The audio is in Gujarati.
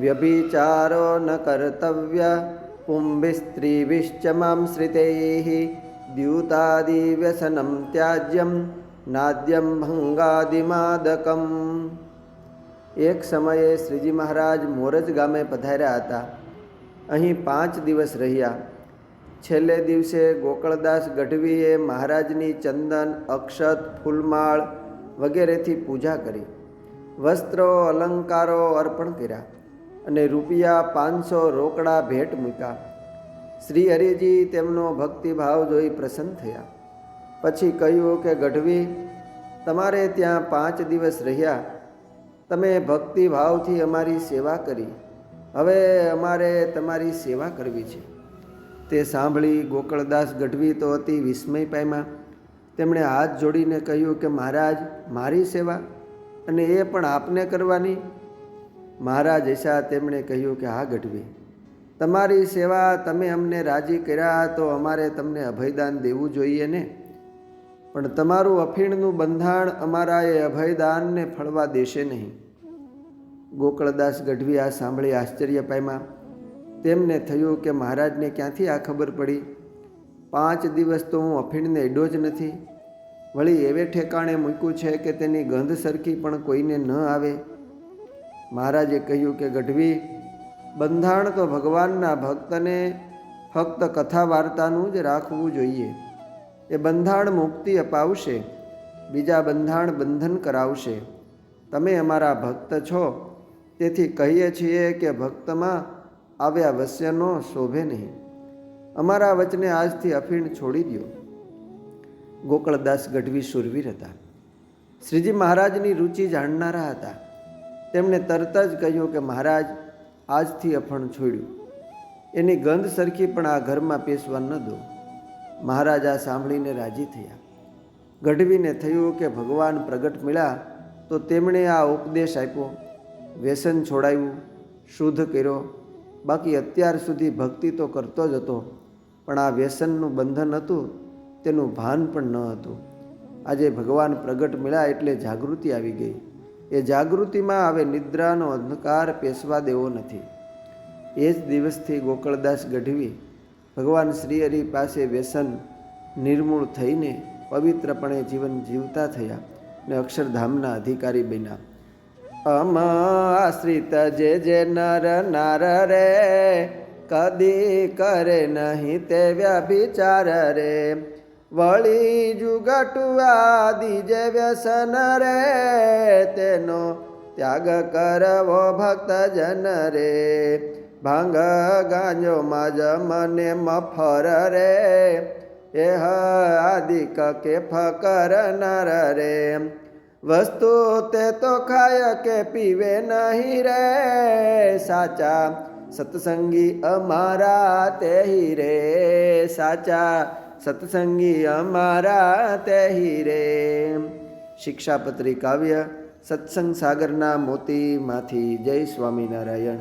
વ્યભિચારો ન કર્તવ્ય પુંભિસ્ત્રીભિશ્ચ મામ શ્રિતૈઃ દ્યુતાદિવ્યસનમ ત્યાજ્યમ નાદ્યમ ભંગાદિમાદકમ એક સમયે શ્રીજી મહારાજ મોરજ ગામે પધાર્યા હતા અહીં પાંચ દિવસ રહ્યા છેલ્લે દિવસે ગોકળદાસ ગઢવીએ મહારાજની ચંદન, અક્ષત, ફૂલમાળ વગેરેથી પૂજા કરી। વસ્ત્રો, અલંકારો અર્પણ કર્યા। અને રૂપિયા પાંચસો રોકડા ભેટ મૂક્યા. શ્રી હરિજી તેમનો ભક્તિભાવ જોઈ પ્રસન્ન થયા. પછી કહ્યું કે, ગઢવી, તમારે ત્યાં પાંચ દિવસ રહ્યા. તમે ભક્તિભાવથી અમારી સેવા કરી. હવે અમારે તમારી સેવા કરવી છે. તે સાંભળી ગોકળદાસ ગઢવી તો અતિ વિસ્મય પામ્યા. તેમણે હાથ જોડીને કહ્યું કે, મહારાજ, મારી સેવા અને એ પણ આપને કરવાની? મહારાજ એશા તેમણે કહ્યું કે હા, ગઢવી, તમારી સેવા તમે અમને રાજી કર્યા તો અમારે તમને અભયદાન દેવું જોઈએ ને? પણ તમારું અફીણનું બંધાણ અમારા એ અભયદાનને ફળવા દેશે નહીં. ગોકળદાસ ગઢવી આ સાંભળી આશ્ચર્ય પામ્યા. તેમને થયું કે મહારાજને ક્યાંથી આ ખબર પડી? પાંચ દિવસ તો હું અફીણને એડો જ નથી. વળી એવે ઠેકાણે મૂક્યું છે કે તેની ગંધ સરખી પણ કોઈને ન આવે. મહારાજે કહ્યું કે, ગઢવી બંધાણ તો ભગવાનના ભક્તને ફક્ત કથા વાર્તાનું જ રાખવું જોઈએ. એ બંધાણ મુક્તિ અપાવશે, બીજા બંધાણ બંધન કરાવશે. તમે અમારા ભક્ત છો, તેથી કહીએ છીએ કે ભક્તમાં આવ્યા વસ્યનો શોભે નહીં. અમારા વચને આજથી અફીણ છોડી દો ગોકળદાસ ગઢવી સુરવીર હતા. શ્રીજી મહારાજની રુચિ જાણનારા હતા. તેમણે તરત જ કહ્યું કે મહારાજ, આજથી અફણ છોડ્યું. એની ગંધ સરખી પણ આ ઘરમાં પેશવા ન દો. મહારાજ આ સાંભળીને રાજી થયા. ગઢવીને થયું કે ભગવાન પ્રગટ મળ્યા તો તેમણે આ ઉપદેશ આપ્યો. વ્યસન છોડાયું, શુદ્ધ કર્યો. બાકી અત્યાર સુધી ભક્તિ તો કરતો જ હતો, પણ આ વ્યસનનું બંધન હતું, તેનું ભાન પણ ન હતું. આજે ભગવાન પ્રગટ મળ્યા એટલે જાગૃતિ આવી ગઈ. એ જાગૃતિમાં આવે નિદ્રાનો અંધકાર પેશવા દેવો નથી. એ જ દિવસથી ગોકળદાસ ગઢવી ભગવાન શ્રી હરિ પાસે વ્યસન, નિર્મૂળ થઈને પવિત્રપણે જીવન જીવતા થયા ને અક્ષરધામના અધિકારી બન્યા. અમ આશ્રિત જે જે નર, નાર રે, કદી કરે નહીં તે વ્યભિચાર રે. વળી જુગટુઆદિ જે વ્યસન રે, તેનો ત્યાગ કરવો ભક્ત જન રે. ભાંગ ગાંજો માજ મને મફર રે એહ આદિક કે ફકર નર રે. વસ્તુ તે તો ખાય કે પીવે નહીં રે, સાચા સત્સંગી અમારા તે રે સાચા સત્સંગી અમારા તેહી રે શિક્ષાપત્રી કાવ્ય સત્સંગ સાગરના મોતીમાંથી જય સ્વામિનારાયણ.